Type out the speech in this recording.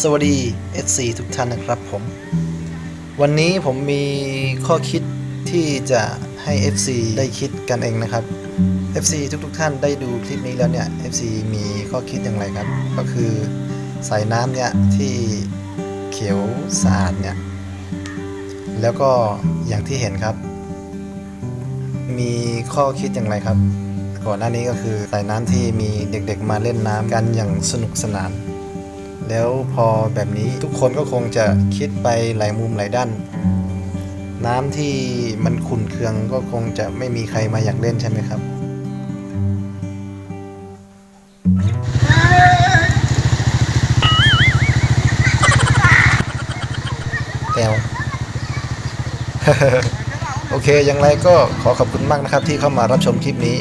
สวัสดี FC ทุกท่านนะครับผม วันนี้ผมมีข้อคิดที่จะให้ FC ได้คิดกันเองนะครับ FC ทุกๆทท่านได้ดูคลิปนี้แล้วเนี่ย FC มีข้อคิดอย่างไรครับ ก็คือใส่น้ำเนี่ยที่เขียวสะอาดเนี่ย แล้วก็อย่างที่เห็นครับ มีข้อคิดอย่างไรครับ ก่อนหน้านี้ก็คือใส่น้ำที่มีเด็กๆมาเล่นน้ำกันอย่างสนุกสนาน แล้วพอแบบนี้ทุกคนก็คงจะคิดไปหลายมุมหลายด้าน น้ำที่มันขุ่นเคืองก็คงจะไม่มีใครมาอยากเล่นใช่ไหมครับแก้วโอเค อย่างไรก็ขอขอบคุณมากนะครับที่เข้ามารับชมคลิปนี้